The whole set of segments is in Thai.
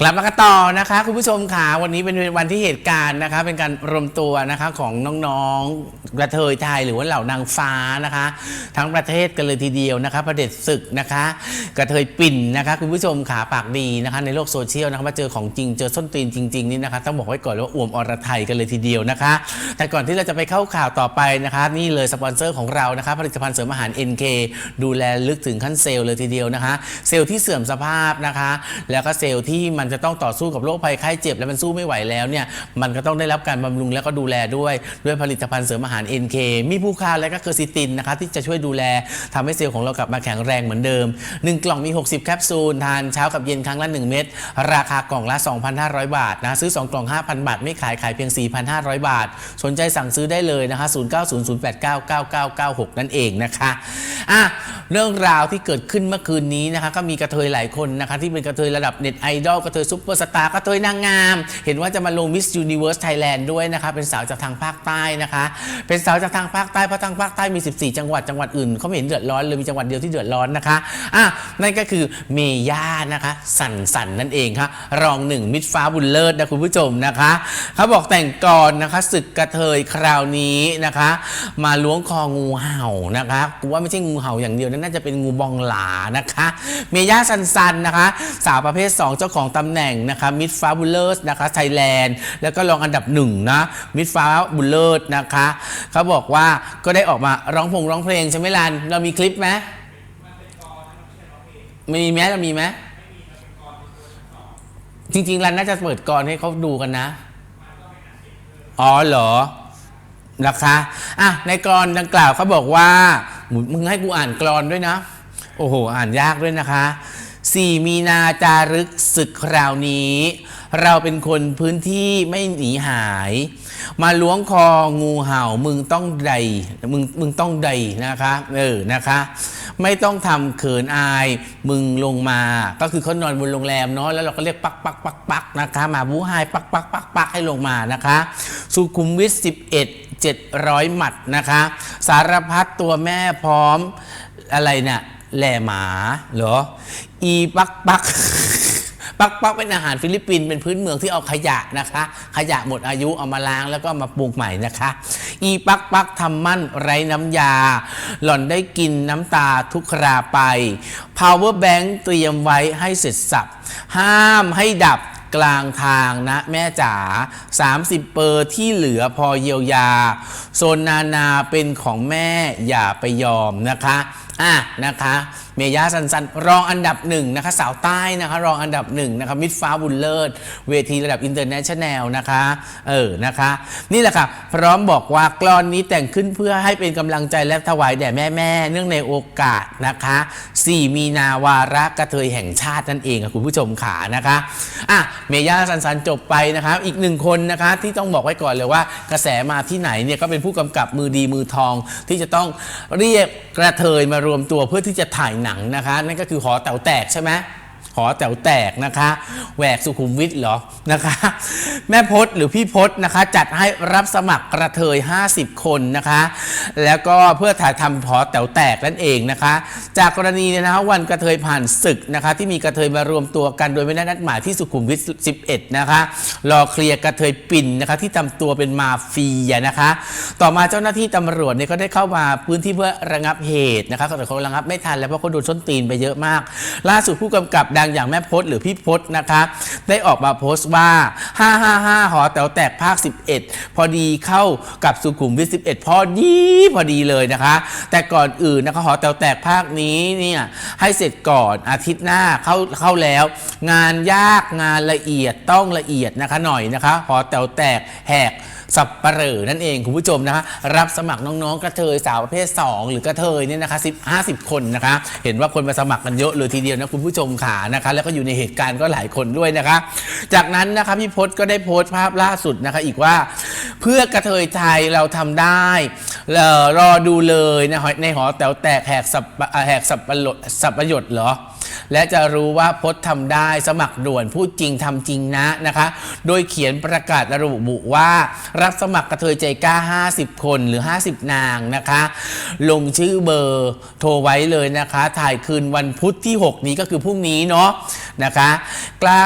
กลับมากันต่อนะคะคุณผู้ชมค่ะวันนี้เป็นวันที่เหตุการณ์นะคะ เป็นการรวมตัวนะคะของน้องๆกระเทยไทยหรือว่าเหล่านางฟ้านะคะ ทั้งประเทศกันเลยทีเดียวนะคะประเด็จศึกนะคะ กระเทยปิ่นนะคะ คุณผู้ชมขาปากดีนะคะ ในโลกโซเชียลนะคะมาเจอของจริงเจอส้นตีนจริง ๆนี่นะคะต้องบอกไว้ก่อนเลยว่าอ่วมอรไทยกันเลยทีเดียวนะคะ แต่ก่อนที่เราจะไปเข้าข่าวต่อไปนะคะ นี่เลยสปอนเซอร์ของเรานะคะ ผลิตภัณฑ์เสริมอาหาร NK ดูแลลึกถึงขั้นเซลล์เลยทีเดียวนะคะ เซลล์ที่เสื่อมสภาพนะคะ แล้วก็เซลล์ที่มันจะต้องต่อสู้กับโรคภัยไข้เจ็บ แล้วมันสู้ไม่ไหวแล้วเนี่ยมันก็ต้องได้รับการบำรุงแล้วก็ดูแลด้วย ด้วยผลิตภัณฑ์เสริมอาหาร NK มีผู้ค่าและก็เคอร์ซิตินนะคะที่จะช่วยดูแลทำให้เซลล์ของเรากลับมาแข็งแรงเหมือนเดิม 1 กล่องมี 60 แคปซูล ทานเช้ากับเย็นครั้งละ 1 เม็ดราคากล่องละ 2,500 บาทนะซื้อ 2 กล่อง 5,000 บาท ไม่ขายขายเพียง 4,500 บาท สนใจสั่งซื้อได้เลยนะคะ0900899996 นั่นเองนะคะอะเรื่องราวที่เกิดขึ้นเมื่อคืนนี้นะคะก็มีกระเทยหลายคนนะคะที่เป็นกระเทยระดับเน็ตไอดอลกระเทยซุปเปอร์สตาร์กระเทยนางงาม เห็นว่าจะมาลง Miss Universe Thailand ด้วยนะคะ เป็นสาวจากทางภาคใต้นะคะ เป็นสาวจากทางภาคใต้เพราะทางภาคใต้มี 14 จังหวัดจังหวัดอื่นเขาไม่เห็นเดือดร้อนเลยมีจังหวัดเดียวที่เดือดร้อนนะคะอะนั่นก็คือเมย่านะคะ สันสันนั่นเองค่ะรองหนึ่งมิตรฟ้าบุญเลิศนะคุณผู้ชมนะคะเขาบอกแต่งกรนะคะศึกกระเทยคราวนี้นะคะ มาล้วงคองูเห่านะคะกูว่าไม่ใช่งูเห่าอย่างเดียวนะน่าจะเป็นงูบองหลานะคะ เมย่าสันสันนะคะ สาวประเภท 2 เจ้าของตำแหน่งนะคะมิตรฟ้าบุญเลิศนะคะไทยแลนด์แล้วก็รองอันดับหนึ่งนะมิตรฟ้าบุญเลิศนะคะเขาบอกว่าก็ได้ออกมาร้องพงร้องเพลงใช่ไหมลันเรามีคลิปไหมไม่มีไหมเรามีไหมจริงๆรันน่าจะเปิดกรให้เขาดูกันนะ อ๋อเหรอนะคะอะในกรอนดังกล่าวเขาบอกว่า มึงให้กูอ่านกรอนด้วยนะ โอ้โห อ่านยากด้วยนะคะ 4 มีนาจารึกศึกคราวนี้ เราเป็นคนพื้นที่ไม่หนีหาย มาล้วงคองูเห่ามึงต้องใดมึงมึงต้องใดนะคะเออนะคะ ไม่ต้องทำเขินอายมึงลงมา ก็คือเขานอนบนโรงแรมเนาะแล้วเราก็เรียกปักปักปักปักนะคะ มาบูไฮปักปักปักปักให้ลงมานะคะ สุขุมวิท11 700 หมัดนะคะ สารพัดตัวแม่พร้อมอะไรเนี่ยแหล่หมาเหรอ อีปักปักปักปักเป็นอาหารฟิลิปปินส์เป็นพื้นเมืองที่เอาขยะนะคะ ขยะหมดอายุเอามาล้างแล้วก็มาปลูกใหม่นะคะ อีปักปักทำมั่นไร้น้ำยา หล่อนได้กินน้ำตาทุกคราไป power bank เตรียมไว้ให้เสร็จสับ ห้ามให้ดับกลางทางนะแม่จ๋า 30 เปอร์ที่เหลือพอเยียวยา โซนนานาเป็นของแม่อย่าไปยอมนะคะ อะนะคะเมย่าสันสันรองอันดับหนึ่งนะคะสาวใต้นะคะรองอันดับหนึ่งนะคะมิตรฟ้าบุญเลิศ เวทีระดับอินเตอร์เนชั่นแนลนะคะเออนะคะนี่แหละค่ะพร้อมบอกว่ากลอนนี้แต่งขึ้นเพื่อให้เป็นกำลังใจและถวายแด่แม่ๆเนื่องในโอกาสนะคะ 4 มีนาวาระกระเทยแห่งชาตินั่นเองค่ะคุณผู้ชมขานะคะอะเมย่าสันสันจบไปนะคะอีกหนึ่งคนนะคะที่ต้องบอกไว้ก่อนเลยว่ากระแสมาที่ไหนเนี่ยก็เป็นผู้กำกับมือดีมือทองที่จะต้องเรียกกระเทยมารวมตัวเพื่อที่จะถ่ายหนังนะคะ นั่นก็คือหอแต๋วแตกใช่ไหม หอแต๋วแตกนะคะแหวกสุขุมวิทเหรอนะคะ แม่พศหรือพี่พศนะคะ จัดให้รับสมัครกระเทย 50 คนนะคะ แล้วก็เพื่อถ่ายทำหอแต๋วแตกนั่นเองนะคะ จากกรณีเนี่ยนะคะวันกระเทยผ่านศึกนะคะ ที่มีกระเทยมารวมตัวกันโดยไม่ได้นัดหมายที่สุขุมวิท 11 นะคะรอเคลียร์กระเทยปิ่นนะคะ ที่ทำตัวเป็นมาเฟียนะคะ ต่อมาเจ้าหน้าที่ตำรวจเนี่ยก็ได้เข้ามาพื้นที่เพื่อระงับเหตุนะคะแต่เขาระงับไม่ทันแล้วเพราะเขาโดนส้นตีนไปเยอะมาก ล่าสุดผู้กำกับดังอย่างแม่พศหรือพี่พศนะคะ ได้ออกมาโพสต์ว่า 555 หอแต๋วแตกภาค 11 พอดีเข้ากับสุขุมวิท11 พอดีพอดีเลยนะคะ แต่ก่อนอื่นนะคะหอแต๋วแตกภาคนี้เนี่ยให้เสร็จก่อนอาทิตย์หน้าเข้าเข้าแล้ว งานยากงานละเอียดต้องละเอียดนะคะหน่อยนะคะหอแต๋วแตกแหกสับปะเหร่อนั่นเองคุณผู้ชมนะคะรับสมัครน้องๆกระเทยสาวประเภท 2 หรือกระเทยเนี่ยนะคะ10 50คนนะคะ เห็นว่าคนมาสมัครกันเยอะเลยทีเดียวนะคุณผู้ชมขานะคะ แล้วก็อยู่ในเหตุการณ์ก็หลายคนด้วยนะคะ จากนั้นนะคะพี่พศก็ได้โพสต์ภาพล่าสุดนะคะ อีกว่าเพื่อกระเทยไทยเราทำได้รอดูเลยนะในหอแต๋วแตกแหกสับปะแหกสับปะรดสับประโยชน์เหรอ และจะรู้ว่าพจน์ทำได้สมัครด่วนพูดจริงทำจริงนะนะคะ โดยเขียนประกาศระบุว่ารับสมัครกระเทยใจกล้า 50 คนหรือ 50 นางนะคะ ลงชื่อเบอร์โทรไว้เลยนะคะ ถ่ายคืนวันพุธที่ 6 นี้ก็คือพรุ่งนี้เนาะนะคะ กล้า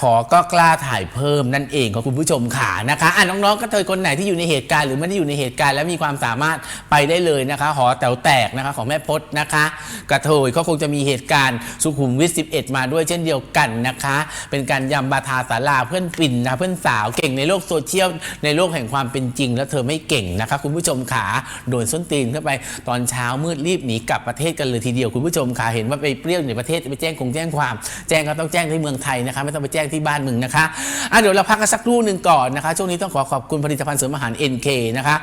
ขอก็กล้าถ่ายเพิ่มนั่นเองของคุณผู้ชมค่ะนะคะอะน้องๆกระเทยคนไหนที่อยู่ในเหตุการณ์หรือไม่ได้อยู่ในเหตุการณ์และมีความสามารถไปได้เลยนะคะ หอแต๋วแตกนะคะของแม่พจน์นะคะ กระเทยก็คงจะมีเหตุการณ์สุขุุมวิท11 มาด้วยเช่นเดียวกันนะคะ เป็นการยำบาทาสาราเพื่อนปิ่นนะเพื่อนสาวเก่งในโลกโซเชียลในโลกแห่งความเป็นจริง แล้วเธอไม่เก่งนะคะ คุณผู้ชมขาโดนส้นตีนเข้าไปตอนเช้ามืดรีบหนีกลับประเทศกันเลยทีเดียวคุณผู้ชมขาเห็นว่าไปเปรี้ยวในประเทศไปแจ้งคงแจ้งความ แจ้งก็ต้องแจ้งที่เมืองไทยนะคะ ไม่ต้องไปแจ้งที่บ้านมึงนะคะอะเดี๋ยวเราพักกันสักครู่หนึ่งก่อนนะคะ ช่วงนี้ต้องขอขอบคุณผลิตภัณฑ์เสริมอาหาร NK นะคะ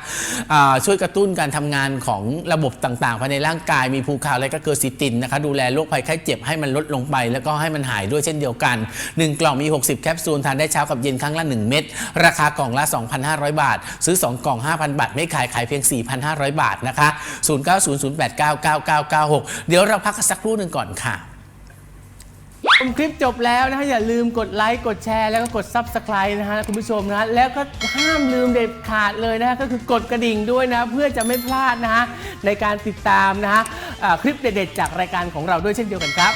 อ่าช่วยกระตุ้นการทำงานของระบบต่างๆภายในร่างกายมีภูคาและก็เกอร์ซิตินนะคะ ดูแลโรคภัยไข้เจ็บให้มันลดลงไป แล้วก็ให้มันหายด้วยเช่นเดียวกัน 1 กล่องมี 60 แคปซูลทานได้เช้ากับเย็นครั้งละ 1 เม็ดราคากล่องละ 2,500 บาท ซื้อ 2 กล่อง 5,000 บาท ไม่ขายขายเพียง 4,500 บาทนะคะ0900899996 เดี๋ยวเราพักสักครู่หนึ่งก่อนค่ะชมคลิปจบแล้วนะฮะอย่าลืมกดไลค์กดแชร์แล้วก็กด Subscribe นะฮะคุณผู้ชมนะแล้วก็ห้ามลืมเด็ดขาดเลยนะฮะก็คือกดกระดิ่งด้วยนะ เพื่อจะไม่พลาดนะฮะในการติดตามนะฮะคลิปเด็ดๆจากรายการของเราด้วยเช่นเดียวกันครับ